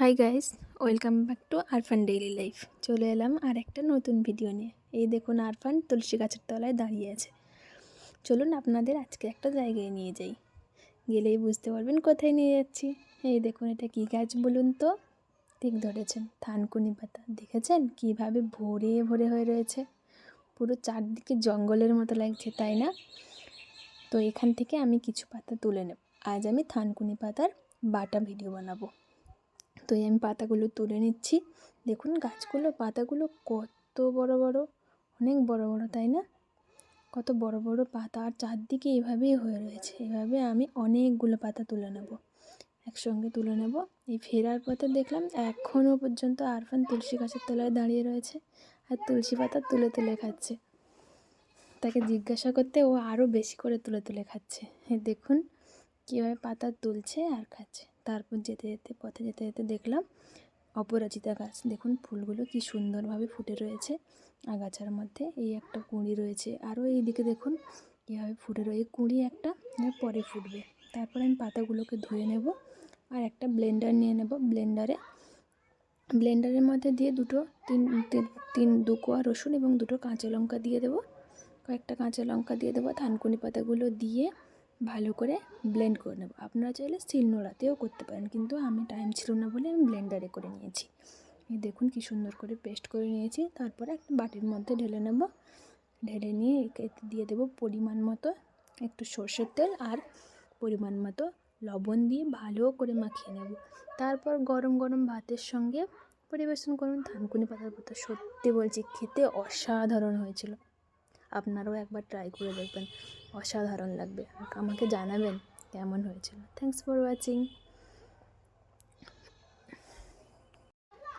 Hi guys welcome back to Arfan daily life চলে এলাম আর একটা নতুন ভিডিও নিয়ে। এই দেখুন আরফান তুলসী গাছের তলায় দাঁড়িয়ে আছে। চলুন আপনাদের আজকে একটা জায়গায় নিয়ে যাই। গেলেই বুঝতে পারবেন কোথায় নিয়ে যাচ্ছি। এই দেখুন এটা কী গাছ বলুন তো? ঠিক ধরেছেন, থানকুনি পাতা। দেখেছেন কীভাবে ভরে ভরে হয়ে রয়েছে? পুরো চারদিকে জঙ্গলের মতো লাগছে, তাই না? তো এখান থেকে আমি কিছু পাতা তুলে নেব। আজ আমি থানকুনি পাতার বাটা ভিডিও বানাবো। তো আমি পাতাগুলো তুলে নিচ্ছি। দেখুন গাছগুলো, পাতাগুলো কত বড় বড়, অনেক বড় বড়, তাই না? কত বড় বড় পাতা আর চারদিকে এভাবেই হয়ে রয়েছে। এভাবে আমি অনেকগুলো পাতা তুলে নেব। একসঙ্গে তুলে নেব। এই ফেরার পথে দেখলাম এখনও পর্যন্ত আরফান তুলসী গাছের তলায় দাঁড়িয়ে রয়েছে আর তুলসী পাতা তুলে তুলে খাচ্ছে। তাকে জিজ্ঞাসা করতে ও আরও বেশি করে তুলে তুলে খাচ্ছে। দেখুন কীভাবে পাতা তুলছে আর খাচ্ছে। তারপর যেতে যেতে, পথে যেতে যেতে দেখলাম অপরাজিতা গাছ। দেখুন ফুলগুলো কি সুন্দরভাবে ফুটে রয়েছে। আগাছার মধ্যে এই একটা কুঁড়ি রয়েছে। আরও এইদিকে দেখুন কীভাবে ফুটে রয়েছে কুঁড়ি একটা পরে ফুটবে। তারপর আমি পাতাগুলোকে ধুয়ে নেব আর একটা ব্লেন্ডার নিয়ে নেব। ব্লেন্ডারে, ব্লেন্ডারের মধ্যে দিয়ে দুটো তিন তিন দু কোয়া রসুন এবং দুটো কাঁচা লঙ্কা দিয়ে দেবো। কয়েকটা কাঁচা লঙ্কা দিয়ে দেবো। থানকুনি পাতাগুলো দিয়ে ভালো করে ব্লেন্ড করে নেব। আপনারা চাইলে শিল নোড়াতেও করতে পারেন, কিন্তু আমি টাইম ছিল না বলে আমি ব্লেন্ডারে করে নিয়েছি। এই দেখুন কি সুন্দর করে পেস্ট করে নিয়েছি, তারপরে একটা বাটির মধ্যে ঢেলে নেব। ঢেলে নিয়ে এতে দিয়ে দেবো পরিমাণ মতো একটু সর্ষের তেল আর পরিমাণ মতো লবণ দিয়ে ভালো করে মাখিয়ে নেব। তারপর গরম গরম ভাতের সঙ্গে পরিবেশন করুন। থানকুনি পাতার পাতা সত্যি বলছি, খেতে অসাধারণ হয়েছিল। আপনারাও একবার ট্রাই করে দেখবেন। অসাধারণ লাগবে। আমাকে জানাবেন কেমন হয়েছিল। থ্যাংকস ফর ওয়াচিং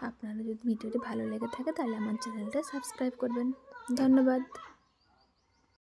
আপনারা যদি ভিডিওটি ভালো লেগে থাকে তাহলে আমার চ্যানেলটা সাবস্ক্রাইব করবেন। ধন্যবাদ।